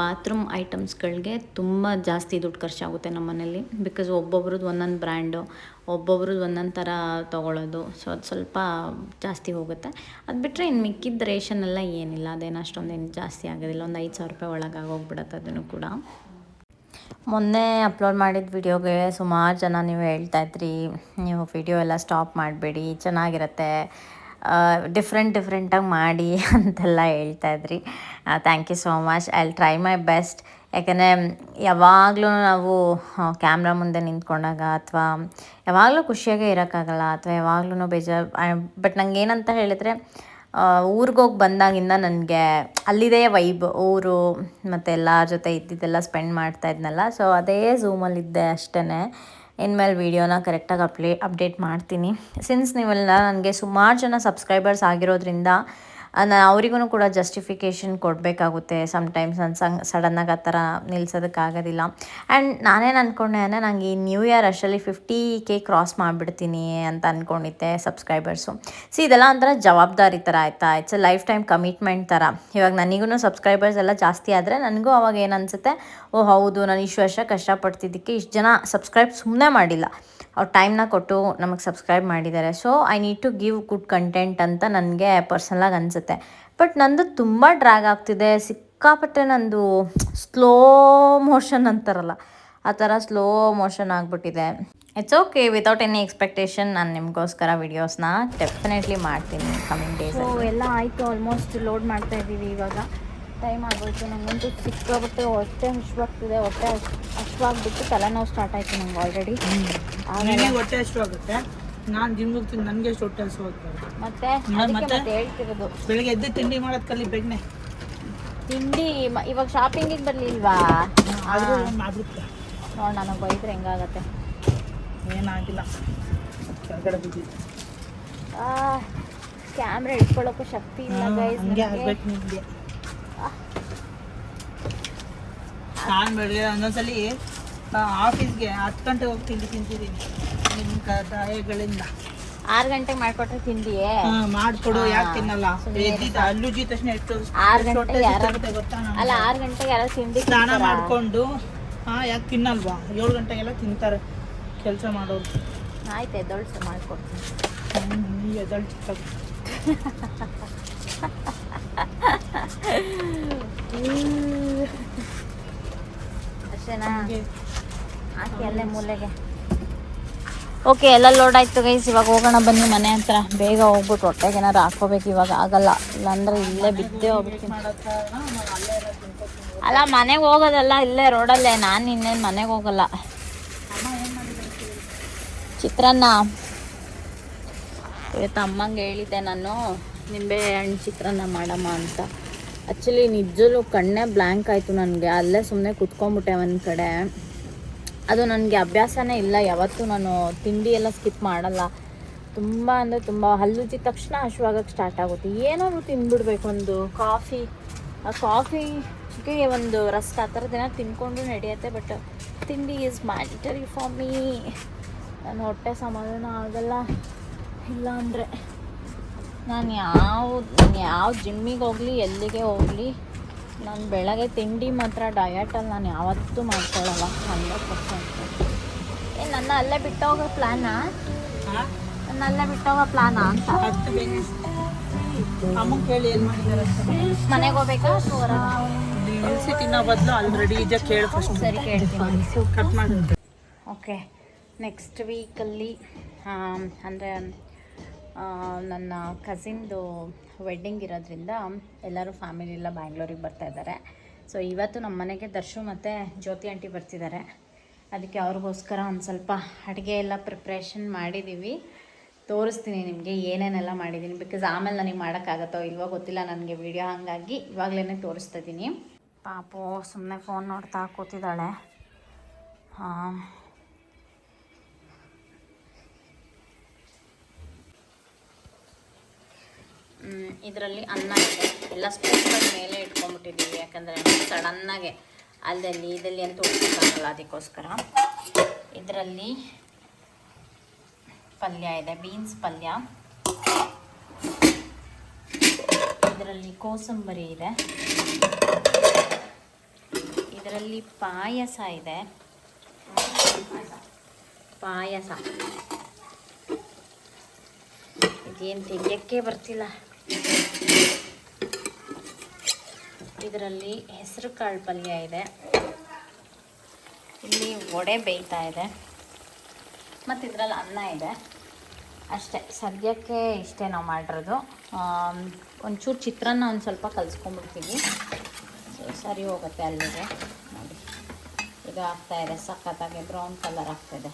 ಬಾತ್ರೂಮ್ ಐಟಮ್ಸ್ಗಳಿಗೆ ತುಂಬ ಜಾಸ್ತಿ ದುಡ್ಡು ಖರ್ಚಾಗುತ್ತೆ ನಮ್ಮ ಮನೇಲಿ. ಬಿಕಾಸ್ ಒಬ್ಬೊಬ್ರದ್ದು ಒಂದೊಂದು ಬ್ರ್ಯಾಂಡು ಒಬ್ಬೊಬ್ರದ್ದು ಒಂದೊಂದು ಥರ ತೊಗೊಳೋದು. ಸೊ ಅದು ಸ್ವಲ್ಪ ಜಾಸ್ತಿ ಹೋಗುತ್ತೆ. ಅದು ಬಿಟ್ಟರೆ ಇನ್ನು ಮಿಕ್ಕಿದ ರೇಷನ್ ಎಲ್ಲ ಏನಿಲ್ಲ. ಅದೇನು ಅಷ್ಟೊಂದೇನು ಜಾಸ್ತಿ ಆಗೋದಿಲ್ಲ. ಒಂದು ಐದು ಸಾವಿರ ರೂಪಾಯಿ ಒಳಗಾಗಿ ಹೋಗ್ಬಿಡತ್ತೆ ಅದನ್ನು ಕೂಡ. ಮೊನ್ನೆ ಅಪ್ಲೋಡ್ ಮಾಡಿದ ವಿಡಿಯೋಗೆ ಸುಮಾರು ಜನ ನೀವು ಹೇಳ್ತಾ ಇದ್ರಿ, ನೀವು ವಿಡಿಯೋ ಎಲ್ಲ ಸ್ಟಾಪ್ ಮಾಡಬೇಡಿ, ಚೆನ್ನಾಗಿರುತ್ತೆ ಡಿಫ್ರೆಂಟ್ ಡಿಫ್ರೆಂಟಾಗಿ ಮಾಡಿ ಅಂತೆಲ್ಲ ಹೇಳ್ತಾ ಇದ್ರಿ. Thank you so much I try my best ಯಾಕಂದರೆ ಯಾವಾಗಲೂ ನಾವು ಕ್ಯಾಮ್ರಾ ಮುಂದೆ ನಿಂತ್ಕೊಂಡಾಗ ಅಥವಾ ಯಾವಾಗಲೂ ಖುಷಿಯಾಗೇ ಇರೋಕ್ಕಾಗಲ್ಲ, ಅಥವಾ ಯಾವಾಗಲೂ ಬೇಜಾರು ಬಟ್ ನಂಗೆ ಏನಂತ ಹೇಳಿದ್ರೆ ಊರಿಗೆ ಹೋಗಿ ಬಂದಾಗಿಂದ ನನಗೆ ಅಲ್ಲಿದೇ ವೈಬ್ ಊರು ಮತ್ತು ಎಲ್ಲರ ಜೊತೆ ಇದ್ದಿದ್ದೆಲ್ಲ ಸ್ಪೆಂಡ್ ಮಾಡ್ತಾ ಇದ್ನಲ್ಲ ಸೊ ಅದೇ ಝೂಮಲ್ಲಿದ್ದೆ ಅಷ್ಟೇ ಇನ್ಮೇಲೆ ವೀಡಿಯೋನ ಕರೆಕ್ಟಾಗಿ ಅಪ್ಲೇ ಅಪ್ಡೇಟ್ ಮಾಡ್ತೀನಿ. ಸಿನ್ಸ್ ನೀವೆಲ್ಲ ನನಗೆ ಸುಮಾರು ಜನ ಸಬ್ಸ್ಕ್ರೈಬರ್ಸ್ ಆಗಿರೋದ್ರಿಂದ ನಾನು ಅವರಿಗೂ ಕೂಡ ಜಸ್ಟಿಫಿಕೇಷನ್ ಕೊಡಬೇಕಾಗುತ್ತೆ. ಸಮ್ಟೈಮ್ಸ್ ನಾನು ಸಂಗ್ ಸಡನ್ನಾಗಿ ಆ ಥರ ನಿಲ್ಸೋದಕ್ಕಾಗೋದಿಲ್ಲ ಆ್ಯಂಡ್ ನಾನೇನು ಅಂದ್ಕೊಂಡೆ ಅಂದರೆ ನನಗೆ ಈ ನ್ಯೂ ಇಯರ್ ಅಷ್ಟರಲ್ಲಿ ಫಿಫ್ಟಿ ಕೆ ಕ್ರಾಸ್ ಮಾಡಿಬಿಡ್ತೀನಿ ಅಂತ ಅಂದ್ಕೊಂಡಿದ್ದೆ ಸಬ್ಸ್ಕ್ರೈಬರ್ಸು ಸಿ ಇದೆಲ್ಲ ಒಂಥರ ಜವಾಬ್ದಾರಿ ಥರ ಆಯಿತಾ? It's a life time commitment ಥರ. ಇವಾಗ ನನಗೂ ಸಬ್ಸ್ಕ್ರೈಬರ್ಸ್ ಎಲ್ಲ ಜಾಸ್ತಿ ಆದರೆ ನನಗೂ ಅವಾಗ ಏನು ಅನಿಸುತ್ತೆ? ಓ, ಹೌದು, ನಾನು ಇಷ್ಟು ವರ್ಷ ಕಷ್ಟಪಡ್ತಿದ್ದಕ್ಕೆ ಇಷ್ಟು ಜನ ಸಬ್ಸ್ಕ್ರೈಬ್ ಸುಮ್ಮನೆ ಮಾಡಿಲ್ಲ. ಅವ್ರು ಟೈಮ್ನ ಕೊಟ್ಟು ನಮಗೆ ಸಬ್ಸ್ಕ್ರೈಬ್ ಮಾಡಿದ್ದಾರೆ so I need to give good content ಅಂತ ನನಗೆ ಪರ್ಸನಲಾಗಿ ಅನಿಸುತ್ತೆ. ಬಟ್ ನಂದು ತುಂಬ ಡ್ರ್ಯಾಗ್ ಆಗ್ತಿದೆ. ಸಿಕ್ಕಾಪಟ್ಟೆ ನಂದು ಸ್ಲೋ ಮೋಷನ್ ಅಂತಾರಲ್ಲ, ಆ ಥರ ಸ್ಲೋ ಮೋಷನ್ ಆಗಿಬಿಟ್ಟಿದೆ. It's okay without any expectation ನಾನು ನಿಮಗೋಸ್ಕರ ವಿಡಿಯೋಸ್ನ ಡೆಫಿನೆಟ್ಲಿ ಮಾಡ್ತೀನಿ ಕಮಿಂಗ್ ಡೇಸ್ ಎಲ್ಲ ಆಯಿತು ಆಲ್ಮೋಸ್ಟ್ ಲೋಡ್ ಮಾಡ್ತಾ ಇದ್ದೀವಿ ಇವಾಗ. ಟೈಮ್ ಆಗೋಯ್ತು ನನಗಂತೂ ಸಿಕ್ಕಾಬಿಟ್ಟು ಹೊಟ್ಟೆ ಹಶ್ವಾಗ್ತಿದೆ ಹೊಟ್ಟೆ ಹಶ್ ಹಶ್ವಾಗ್ಬಿಟ್ಟು ತಲೆನೋವು ಸ್ಟಾರ್ಟ್ ಆಯಿತು ನಂಗೆ ಆಲ್ರೆಡಿ ಹೊಟ್ಟೆ ಹಶ್ವಾಗುತ್ತೆ ನಾನು ಜಿಮ್ಗೆ ಹೋಗ್ತೀನಿ ನನಗೆ ಎಷ್ಟು ಹೊಟ್ಟೆ ಹಸು ಮತ್ತೆ ಮತ್ತೆ? ಹೇಳ್ತಿರೋದು. ಬೆಳಿಗ್ಗೆ ಎದ್ದು ತಿಂಡಿ ಮಾಡೋದು ಕಲಿ ಬೆಣ್ಣೆ. ತಿಂಡಿ ಇವಾಗ ಶಾಪಿಂಗಿಗೆ ಬರಲಿಲ್ವಾ? ಆದರೂ ಮಾಡ್ಬಿಡ್ತೆ ನೋಡಿ ನನಗೆ ಬೈದ್ರೆ ಹೆಂಗಾಗತ್ತೆ. ಏನಾಗಿಲ್ಲ. ಕೆಳಗಡೆ ಕ್ಯಾಮ್ರಾ ಇಟ್ಕೊಳ್ಳೋಕ್ಕೂ ಶಕ್ತಿ ಇಲ್ಲ ಗೈಸ್ ಹಂಗೆ ಆಗ್ಬೇಕು ನಿಮಗೆ ನಾನು ಬೆಳಗ್ಗೆ ಒಂದೊಂದ್ಸಲಿ ಆಫೀಸ್ಗೆ ಹತ್ತು ಗಂಟೆ ಹೋಗಿ ತಿಂಡಿ ತಿಂತಿದ್ದೀನಿ ನಿಮ್ಮ ಕಥೆಗಳಿಂದ ಆರು ಗಂಟೆಗೆ ಮಾಡ್ಕೊಟ್ರೆ ತಿಂದಿಯೇ ಹಾ, ಮಾಡ್ಕೊಡು ಯಾಕೆ ತಿನ್ನಲ್ಲ? ಎದ್ದಿದ್ದ ಅಲ್ಲುಜಿ ತಕ್ಷಣ ಎಷ್ಟು ಆರು ಗಂಟೆ ಗೊತ್ತಾ? ಅಲ್ಲ ಆರು ಗಂಟೆಗೆ ಯಾರಾದ್ರು ತಿಂಡಿ ಸ್ನಾನ ಮಾಡಿಕೊಂಡು ಹಾ ಯಾಕೆ ತಿನ್ನಲ್ವಾ? ಏಳು ಗಂಟೆಗೆಲ್ಲ ತಿಂತಾರೆ ಕೆಲಸ ಮಾಡೋರು. ಆಯ್ತು ಎದ್ದೊಳ್ಸು ಮಾಡ್ಕೊಡ್ತೀನಿ ನೀ ಎದಳ್ ಚಿಕ್ಕ ಅಷ್ಟೇನಾ ಹಾಕಿ ಅಲ್ಲೇ ಮೂಲೆಗೆ. ಓಕೆ ಎಲ್ಲ ಲೋಡ್ ಆಯ್ತು ಗೈಸ್ ಇವಾಗ ಹೋಗೋಣ ಬನ್ನಿ ಮನೆ ಹತ್ರ. ಬೇಗ ಹೋಗ್ಬಿಟ್ಟು ಹೊಟ್ಟೆಗೆ ಏನಾರು ಹಾಕೋಬೇಕು ಇವಾಗ ಆಗಲ್ಲ. ಇಲ್ಲಾಂದ್ರೆ ಇಲ್ಲೇ ಬಿದ್ದೆ ಹೋಗ್ಬಿಡ್ತೀನಿ. ಅಲ್ಲ ಮನೆಗೆ ಹೋಗೋದಲ್ಲ ಇಲ್ಲೇ ರೋಡಲ್ಲೇ ನಾನು ಇನ್ನೇನು ಮನೆಗೆ ಹೋಗಲ್ಲ. ಚಿತ್ರಾನ್ನ. ಇವತ್ತು ಅಮ್ಮಂಗೆ ಹೇಳಿದ್ದೆ ನಾನು ನಿಂಬೆ ಹಣ್ಣು ಚಿತ್ರಾನ್ನ ಮಾಡಮ್ಮ ಅಂತ. ಆ್ಯಕ್ಚುಲಿ ನಿಜಲೂ ಕಣ್ಣೇ ಬ್ಲ್ಯಾಂಕ್ ಆಯಿತು ನನಗೆ. ಅಲ್ಲೇ ಸುಮ್ಮನೆ ಕುತ್ಕೊಂಡ್ಬಿಟ್ಟೆ ಒಂದು ಕಡೆ. ಅದು ನನಗೆ ಅಭ್ಯಾಸನೇ ಇಲ್ಲ. ಯಾವತ್ತೂ ನಾನು ತಿಂಡಿ ಎಲ್ಲ ಸ್ಕಿಪ್ ಮಾಡಲ್ಲ. ತುಂಬ ಅಂದರೆ ತುಂಬ ಹಲ್ಲುಜ್ಜಿದ ತಕ್ಷಣ ಹಶುವಾಗಕ್ಕೆ ಸ್ಟಾರ್ಟ್ ಆಗುತ್ತೆ. ಏನಾದ್ರು ತಿಂದ್ಬಿಡ್ಬೇಕು ಒಂದು ಕಾಫಿ ಆ ಕಾಫಿಗೆ ಒಂದು ರಸ್ತ ಆ ಥರದ್ದೇನ ತಿನ್ಕೊಂಡು ನಡೆಯುತ್ತೆ ಬಟ್ ತಿಂಡಿ ಈಸ್ ಮ್ಯಾಂಡಿಟರಿ ಫಾರ್ ಮೀ ನಾನು ಹೊಟ್ಟೆ ಸಮಾಧಾನ ಆಗಲ್ಲ. ಇಲ್ಲ ಅಂದರೆ. ನಾನು ಯಾವ ನಾನು ಯಾವ ಜಿಮ್ಮಿಗೆ ಹೋಗಲಿ ಎಲ್ಲಿಗೆ ಹೋಗಲಿ ನಾನು ಬೆಳಗ್ಗೆ ತಿಂಡಿ ಮಾತ್ರ ಡಯಟಲ್ಲಿ ನಾನು ಯಾವತ್ತೂ ಮಾಡ್ಕೊಳ್ಳಲ್ಲ ಹಂಡ್ರೆಡ್ ಪರ್ಸೆಂಟ್. ಏ ನನ್ನ ಅಲ್ಲೇ ಬಿಟ್ಟೋಗೋ ಪ್ಲ್ಯಾನಾ ನನ್ನ ಅಲ್ಲೇ ಬಿಟ್ಟೋಗೋ ಪ್ಲ್ಯಾನಾ ಅಂತ? ಮನೆಗೆ ಹೋಗ್ಬೇಕಾ ಅಥವಾ ಹೊರಗ? ತಿನ್ನೋ ಬದಲು ಆಲ್ರೆಡಿ ಈಗ ಕೇಳು ಫಸ್ಟ್ ಸರಿ ಕೇಳ್ತೀನಿ. ಕಟ್ ಮಾಡಿ. ಓಕೆ ನೆಕ್ಸ್ಟ್ ವೀಕಲ್ಲಿ ಅಂದರೆ ನನ್ನ ಕಸಿನ್ದು ವೆಡ್ಡಿಂಗ್ ಇರೋದ್ರಿಂದ ಎಲ್ಲರೂ ಫ್ಯಾಮಿಲಿ ಎಲ್ಲ ಬ್ಯಾಂಗ್ಳೂರಿಗೆ ಬರ್ತಾ ಇದ್ದಾರೆ. ಸೊ ಇವತ್ತು ನಮ್ಮ ಮನೆಗೆ ದರ್ಶು ಮತ್ತು ಜ್ಯೋತಿ ಆಂಟಿ ಬರ್ತಿದ್ದಾರೆ. ಅದಕ್ಕೆ ಅವ್ರಿಗೋಸ್ಕರ ಒಂದು ಸ್ವಲ್ಪ ಅಡುಗೆ ಎಲ್ಲ ಪ್ರಿಪ್ರೇಷನ್ ಮಾಡಿದ್ದೀವಿ ತೋರಿಸ್ತೀನಿ ನಿಮಗೆ ಏನೇನೆಲ್ಲ ಮಾಡಿದ್ದೀನಿ ಬಿಕಾಸ್ ಆಮೇಲೆ ನನಗೆ ಮಾಡೋಕ್ಕಾಗತ್ತೋ ಇಲ್ವೋ ಗೊತ್ತಿಲ್ಲ, ನನಗೆ ವಿಡಿಯೋ ಹಾಗಾಗಿ ಇವಾಗಲೇ ತೋರಿಸ್ತಾ ಇದ್ದೀನಿ. ಪಾಪು ಸುಮ್ಮನೆ ಫೋನ್ ನೋಡ್ತಾ ಕೂತಿದ್ದಾಳೆ. ಇದರಲ್ಲಿ ಅನ್ನ ಇದೆ. ಎಲ್ಲ ಸ್ಪೂನ್ಗಳ ಮೇಲೆ ಇಟ್ಕೊಂಡ್ಬಿಟ್ಟಿದ್ದೀವಿ ಯಾಕಂದರೆ ಸಡನ್ನಾಗೆ ಅಲ್ಲದಲ್ಲಿ ಇದಲ್ಲಿ ಅಂತ ಉಳಿಸೋಕ್ಕಾಗಲ್ಲ ಅದಕ್ಕೋಸ್ಕರ. ಇದರಲ್ಲಿ ಪಲ್ಯ ಇದೆ ಬೀನ್ಸ್ ಪಲ್ಯ. ಇದರಲ್ಲಿ ಕೋಸಂಬರಿ ಇದೆ. ಇದರಲ್ಲಿ ಪಾಯಸ ಇದೆ. ಪಾಯಸ. ಇದೇನು ತೆಗಿಯೋಕ್ಕೆ ಬರ್ತಿಲ್ಲ. ಇದರಲ್ಲಿ ಹೆಸರು ಕಾಳು ಪಲ್ಯ ಇದೆ. ಇಲ್ಲಿ ವಡೆ ಬೇಯ್ತಾ ಇದೆ. ಮತ್ತು ಇದರಲ್ಲಿ ಅನ್ನ ಇದೆ. ಅಷ್ಟೇ, ಸದ್ಯಕ್ಕೆ ಇಷ್ಟೇ ನಾವು ಮಾಡಿರೋದು. ಒಂಚೂರು ಚಿತ್ರಾನ್ನ ಒಂದು ಸ್ವಲ್ಪ ಕಲಿಸ್ಕೊಂಡ್ಬಿಡ್ತೀವಿ ಸೊ ಸರಿ ಹೋಗುತ್ತೆ ಅಲ್ಲಿಗೆ. ನೋಡಿ. ಇದು ಆಗ್ತಾಯಿದೆ ಸಖತ್ತಾಗಿ ಬ್ರೌನ್ ಕಲರ್ ಆಗ್ತಾಯಿದೆ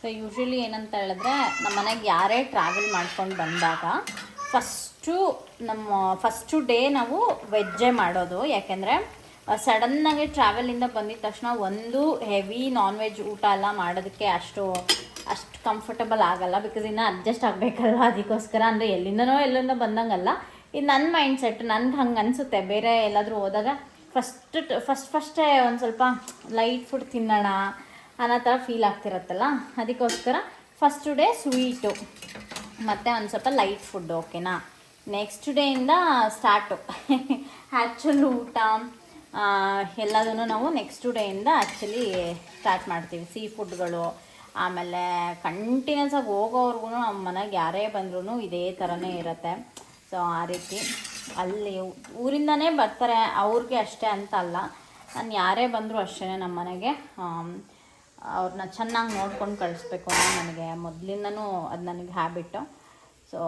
ಸೊ ಯೂಶ್ವಲಿ ಏನಂತ ಹೇಳಿದ್ರೆ ನಮ್ಮ ಮನೆಗೆ ಯಾರೇ ಟ್ರಾವೆಲ್ ಮಾಡ್ಕೊಂಡು ಬಂದಾಗ ಫಸ್ಟು ನಮ್ಮ ಫಸ್ಟು ಡೇ ನಾವು ವೆಜ್ಜೇ ಮಾಡೋದು. ಯಾಕೆಂದರೆ ಸಡನ್ನಾಗಿ ಟ್ರಾವೆಲಿಂದ ಬಂದಿದ ತಕ್ಷಣ ಒಂದು ಹೆವಿ ನಾನ್ ವೆಜ್ ಊಟ ಎಲ್ಲ ಮಾಡೋದಕ್ಕೆ ಅಷ್ಟು ಅಷ್ಟು ಕಂಫರ್ಟಬಲ್ ಆಗಲ್ಲ. ಬಿಕಾಸ್ ಇನ್ನು ಅಡ್ಜಸ್ಟ್ ಆಗಬೇಕಲ್ಲ ಅದಕ್ಕೋಸ್ಕರ ಅಂದರೆ ಎಲ್ಲಿಂದನೋ ಎಲ್ಲಿಂದ ಬಂದಂಗಲ್ಲ. ಇದು ನನ್ನ ಮೈಂಡ್ ಸೆಟ್ ನನಗೆ ಹಂಗೆ ಅನಿಸುತ್ತೆ. ಬೇರೆ ಎಲ್ಲಾದರೂ ಹೋದಾಗ ಫಸ್ಟ್ ಫಸ್ಟ್ ಫಸ್ಟೇ ಒಂದು ಸ್ವಲ್ಪ ಲೈಟ್ ಫುಡ್ ತಿನ್ನೋಣ. ಅನ್ನೋ ಥರ ಫೀಲ್ ಆಗ್ತಿರತ್ತಲ್ಲ? ಅದಕ್ಕೋಸ್ಕರ ಫಸ್ಟ್ ಡೇ ಸ್ವೀಟು ಮತ್ತು ಒಂದು ಸ್ವಲ್ಪ ಲೈಟ್ ಫುಡ್ ಓಕೆನಾ ನೆಕ್ಸ್ಟ್ ಡೇಯಿಂದ ಸ್ಟಾರ್ಟು ಆ್ಯಕ್ಚುಲ್ ಊಟ ಎಲ್ಲದನ್ನು ನಾವು ನೆಕ್ಸ್ಟ್ ಡೇಯಿಂದ ಆ್ಯಕ್ಚುಲಿ ಸ್ಟಾರ್ಟ್ ಮಾಡ್ತೀವಿ. ಸೀ ಫುಡ್ಗಳು ಆಮೇಲೆ ಕಂಟಿನ್ಯೂಸ್ ಆಗಿ ಹೋಗೋವ್ರಿಗೂ ನಮ್ಮ ಮನೆಗೆ ಯಾರೇ ಬಂದ್ರೂ ಇದೇ ಥರನೇ ಇರುತ್ತೆ. ಸೊ ಆ ರೀತಿ ಅಲ್ಲಿ ಊರಿಂದನೇ ಬರ್ತಾರೆ. ಅವ್ರಿಗೆ ಅಷ್ಟೇ ಅಂತ ಅಲ್ಲ. ನಾನು ಯಾರೇ ಬಂದರೂ ಅಷ್ಟೇ ನಮ್ಮ ಮನೆಗೆ. ಅವ್ರನ್ನ ಚೆನ್ನಾಗಿ ನೋಡ್ಕೊಂಡು ಕಳಿಸ್ಬೇಕು ಅನ್ನೋ ನನಗೆ ಮೊದಲಿಂದನೂ ಅದು ನನಗೆ ಹ್ಯಾಬಿಟ್ಟು ಸೊ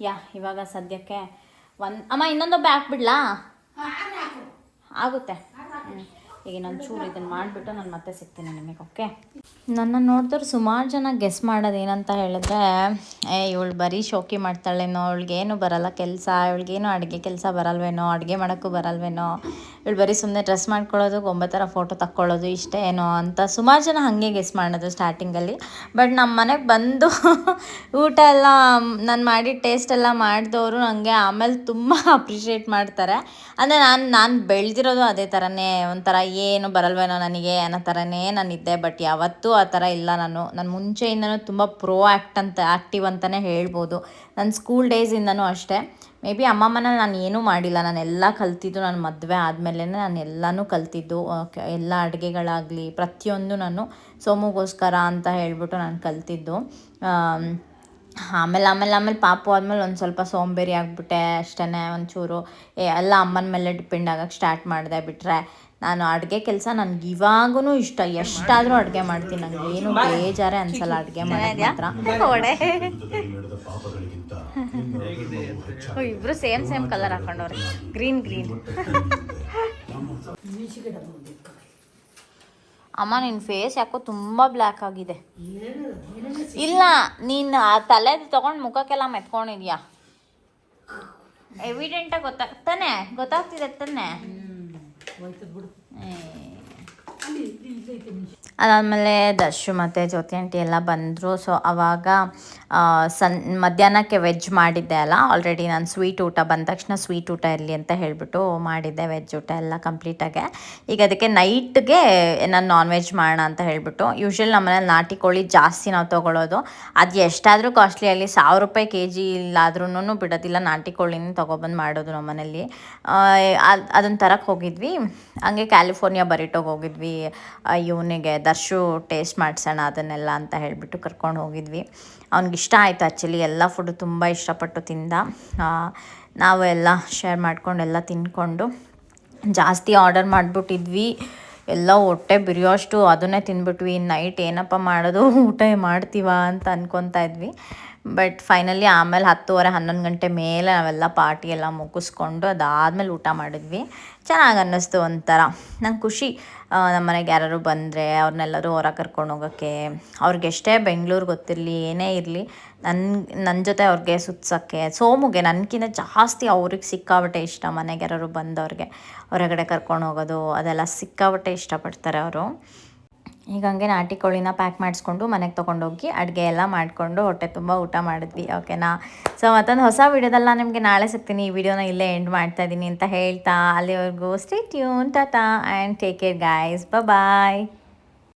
ಯಾ ಇವಾಗ ಸದ್ಯಕ್ಕೆ ಒಂದು ಅಮ್ಮ ಇನ್ನೊಂದು ಬ್ಯಾಕ್ ಬಿಡ್ಲಾ? ಆಗುತ್ತೆ. ಹ್ಮ್. ಈಗ ನಾನು ಚೂರು ಇದನ್ನು ಮಾಡಿಬಿಟ್ಟು ನಾನು ಮತ್ತೆ ಸಿಗ್ತೀನಿ ನಿಮಗೆ ಓಕೆ ನನ್ನ ನೋಡಿದ್ರೆ ಸುಮಾರು ಜನ ಗೆಸ್ ಮಾಡೋದು ಏನಂತ ಹೇಳಿದ್ರೆ, ಏ, ಇವಳು ಬರೀ ಶೋಕಿ ಮಾಡ್ತಾಳೇನೋ, ಅವಳಿಗೇನು ಬರಲ್ಲ ಕೆಲಸ ಇವಳಿಗೇನು ಅಡುಗೆ ಕೆಲಸ ಬರಲ್ವೇನೋ, ಅಡುಗೆ ಮಾಡೋಕ್ಕೂ ಬರಲ್ವೇನೋ, ಇವಳು ಬರೀ ಸುಮ್ಮನೆ ಡ್ರೆಸ್ ಮಾಡ್ಕೊಳ್ಳೋದು, ಗೊಂಬೆ ಥರ ಫೋಟೋ ತಕ್ಕೊಳ್ಳೋದು ಇಷ್ಟೇ ಏನೋ ಅಂತ ಸುಮಾರು ಜನ ಹಾಗೆ ಗೆಸ್ ಮಾಡೋದು ಸ್ಟಾರ್ಟಿಂಗಲ್ಲಿ ಬಟ್ ನಮ್ಮ ಮನೆಗೆ ಬಂದು ಊಟ ಎಲ್ಲ, ನಾನು ಮಾಡಿ ಟೇಸ್ಟ್ ಎಲ್ಲ ಮಾಡಿದವರು ನನಗೆ ಆಮೇಲೆ ತುಂಬ ಅಪ್ರಿಷಿಯೇಟ್ ಮಾಡ್ತಾರೆ. ಅಂದರೆ ನಾನು ನಾನು ಬೆಳೆದಿರೋದು ಅದೇ ಥರನೇ ಒಂಥರ ಏನು ಬರಲ್ವೇನೋ ನನಗೆ ಅನ್ನೋ ಥರನೇ ನಾನಿದ್ದೆ ಬಟ್ ಯಾವತ್ತೂ ಆ ಥರ ಇಲ್ಲ ನಾನು. ನಾನು ಮುಂಚೆಯಿಂದನೂ ತುಂಬ ಪ್ರೋ ಆ್ಯಕ್ಟ್ ಅಂತ ಆ್ಯಕ್ಟಿವ್ ಅಂತಲೇ ಹೇಳ್ಬೋದು. ನನ್ನ ಸ್ಕೂಲ್ ಡೇಸಿಂದನೂ ಅಷ್ಟೇ. ಮೇ ಬಿ ಅಮ್ಮಮ್ಮನ ನಾನು ಏನೂ ಮಾಡಿಲ್ಲ. ನಾನು ಎಲ್ಲ ಕಲ್ತಿದ್ದು ನಾನು ಮದುವೆ ಆದಮೇಲೆ ನಾನು ಎಲ್ಲನೂ ಕಲ್ತಿದ್ದು. ಎಲ್ಲ ಅಡುಗೆಗಳಾಗಲಿ ಪ್ರತಿಯೊಂದು ನಾನು ಸೋಮುಗೋಸ್ಕರ ಅಂತ ಹೇಳಿಬಿಟ್ಟು ನಾನು ಕಲ್ತಿದ್ದು. ಆಮ್, ಆಮೇಲೆ ಆಮೇಲೆ ಆಮೇಲೆ ಪಾಪು ಆದಮೇಲೆ ಒಂದು ಸ್ವಲ್ಪ ಸೋಂಬೇರಿ ಆಗಿಬಿಟ್ಟೆ ಅಷ್ಟೇ ಒಂಚೂರು. ಎಲ್ಲ ಅಮ್ಮನ ಮೇಲೆ ಡಿಪೆಂಡ್ ಆಗೋಕ್ಕೆ ಸ್ಟಾರ್ಟ್ ಮಾಡಿದೆ ಬಿಟ್ಟರೆ ನಾನು ಅಡುಗೆ ಕೆಲಸ ನನಗೆ ಇವಾಗೂ ಇಷ್ಟ. ಎಷ್ಟಾದರೂ ಅಡುಗೆ ಮಾಡ್ತೀನಿ. ನನಗೆ ಏನು ಬೇಜಾರೇ ಅನ್ಸಲ್ಲ ಅಡುಗೆ ಮಾಡೋದು ಮಾತ್ರ. ಇಬ್ರು ಸೇಮ್ ಸೇಮ್ ಕಲರ್ ಹಾಕೊಂಡವ್ರೆ. ಗ್ರೀನ್ ಗ್ರೀನ್ ಅಮ್ಮ ನಿನ್ನ ಫೇಸ್ ಯಾಕೋ ತುಂಬ ಬ್ಲ್ಯಾಕ್ ಆಗಿದೆ. ಇಲ್ಲ ನೀನು ಆ ತಲೆ ತಗೊಂಡು ಮುಖಕ್ಕೆಲ್ಲ ಮೆತ್ಕೊಂಡಿದ್ಯಾ? ಎವಿಡೆಂಟಾಗಿ ಗೊತ್ತಾಗ್ತಾನೆ ಗೊತ್ತಾಗ್ತಿದೆ ತಾನೆ. ಹೋಯ್ತು ಬಿಡು ಅದಾದಮೇಲೆ ದರ್ಶು ಮತ್ತು ಜ್ಯೋತಿ ಆಂಟಿ ಎಲ್ಲ ಬಂದರು. ಸೊ ಆವಾಗ ಸನ್, ಮಧ್ಯಾಹ್ನಕ್ಕೆ ವೆಜ್ ಮಾಡಿದ್ದೆ ಅಲ್ಲ ಆಲ್ರೆಡಿ ನಾನು ಸ್ವೀಟ್ ಊಟ ಬಂದ ತಕ್ಷಣ ಸ್ವೀಟ್ ಊಟ ಇರಲಿ ಅಂತ ಹೇಳಿಬಿಟ್ಟು ಮಾಡಿದ್ದೆ ವೆಜ್ ಊಟ ಎಲ್ಲ ಕಂಪ್ಲೀಟಾಗೆ ಈಗ ಅದಕ್ಕೆ ನೈಟ್ಗೆ ನಾನು ನಾನ್ ವೆಜ್ ಮಾಡೋಣ ಅಂತ ಹೇಳಿಬಿಟ್ಟು ಯೂಶ್ವಲಿ ನಮ್ಮನೇಲಿ ನಾಟಿ ಕೋಳಿ ಜಾಸ್ತಿ ನಾವು ತೊಗೊಳೋದು. ಅದು ಎಷ್ಟಾದರೂ ಕಾಸ್ಟ್ಲಿ ಆಗಲಿ, ಸಾವಿರ ರೂಪಾಯಿ ಕೆ ಜಿ ಇಲ್ಲಾದ್ರೂ ಬಿಡೋದಿಲ್ಲ, ನಾಟಿ ಕೋಳಿನ ತೊಗೊಬಂದು ಮಾಡೋದು ನಮ್ಮನೇಲಿ ಅದನ್ನು ತರಕ್ಕೆ ಹೋಗಿದ್ವಿ. ಹಂಗೆ ಕ್ಯಾಲಿಫೋರ್ನಿಯಾ ಬರಿಟೋಗೆ ಹೋಗಿದ್ವಿ ಇವನಿಗೆ. ದರ್ಶು ಟೇಸ್ಟ್ ಮಾಡಿಸೋಣ ಅದನ್ನೆಲ್ಲ ಅಂತ ಹೇಳಿಬಿಟ್ಟು ಕರ್ಕೊಂಡು ಹೋಗಿದ್ವಿ. ಅವ್ನಿಗೆ ಇಷ್ಟ ಆಯಿತು ಆ್ಯಕ್ಚುಲಿ ಎಲ್ಲ ಫುಡ್ ತುಂಬ ಇಷ್ಟಪಟ್ಟು ತಿಂದ. ಆ, ನಾವು ಎಲ್ಲ ಶೇರ್ ಮಾಡ್ಕೊಂಡು ಎಲ್ಲ ತಿಂದ್ಕೊಂಡು ಜಾಸ್ತಿ ಆರ್ಡರ್ ಮಾಡಿಬಿಟ್ಟಿದ್ವಿ. ಎಲ್ಲ ಹೊಟ್ಟೆ ಬಿರಿಯೋಷ್ಟು ಅದನ್ನೇ ತಿಂದ್ಬಿಟ್ವಿ ನೈಟ್ ಏನಪ್ಪ ಮಾಡೋದು, ಊಟ ಮಾಡ್ತೀವ ಅಂತ ಅನ್ಕೊತಾ ಇದ್ವಿ. ಬಟ್ ಫೈನಲಿ ಆಮೇಲೆ ಹತ್ತುವರೆ, ಹನ್ನೊಂದು ಗಂಟೆ ಮೇಲೆ ನಾವೆಲ್ಲ ಪಾರ್ಟಿ ಎಲ್ಲ ಮುಗಿಸ್ಕೊಂಡು ಅದಾದಮೇಲೆ ಊಟ ಮಾಡಿದ್ವಿ. ಚೆನ್ನಾಗಿ ಅನ್ನಿಸ್ತು ಒಂಥರ. ನಂಗೆ ಖುಷಿ. ನಮ್ಮ ಮನೆಗೆ ಯಾರು ಬಂದರೆ ಅವ್ರನ್ನೆಲ್ಲರೂ ಹೊರ ಕರ್ಕೊಂಡು ಹೋಗೋಕ್ಕೆ. ಅವ್ರಿಗೆ ಎಷ್ಟೇ ಬೆಂಗಳೂರು ಗೊತ್ತಿರಲಿ, ಏನೇ ಇರಲಿ ನನ್ನ ನನ್ನ ಜೊತೆ ಅವ್ರಿಗೆ ಸುತ್ಸೋಕ್ಕೆ. ಸೋಮುಗೆ ನನಗಿಂತ ಜಾಸ್ತಿ ಅವ್ರಿಗೆ ಸಿಕ್ಕಾಬಟ್ಟೆ ಇಷ್ಟ ಮನೆಗೆ ಯಾರು ಬಂದವ್ರಿಗೆ. ಹೊರಗಡೆ ಕರ್ಕೊಂಡು ಹೋಗೋದು, ಅದೆಲ್ಲ ಸಿಕ್ಕಾಬಟ್ಟೆ ಇಷ್ಟಪಡ್ತಾರೆ ಅವರು. ಈಗ ಹಂಗೆ ನಾಟಿ ಕೋಳಿನ ಪ್ಯಾಕ್ ಮಾಡಿಸ್ಕೊಂಡು ಮನೆಗೆ ತೊಗೊಂಡೋಗಿ ಅಡುಗೆ ಎಲ್ಲ ಮಾಡಿಕೊಂಡು ಹೊಟ್ಟೆ ತುಂಬ ಊಟ ಮಾಡಿದ್ವಿ ಓಕೆನಾ ಸೊ ಮತ್ತೊಂದು ಹೊಸ ವೀಡಿಯೋದೆಲ್ಲ ನಿಮಗೆ ನಾಳೆ ಸಿಗ್ತೀನಿ. ಈ ವಿಡಿಯೋನ ಇಲ್ಲೇ ಎಂಡ್ ಮಾಡ್ತಾ ಇದ್ದೀನಿ ಅಂತ ಹೇಳ್ತಾ, ಅಲ್ಲಿವರೆಗೂ stay tune tata and take care guys bye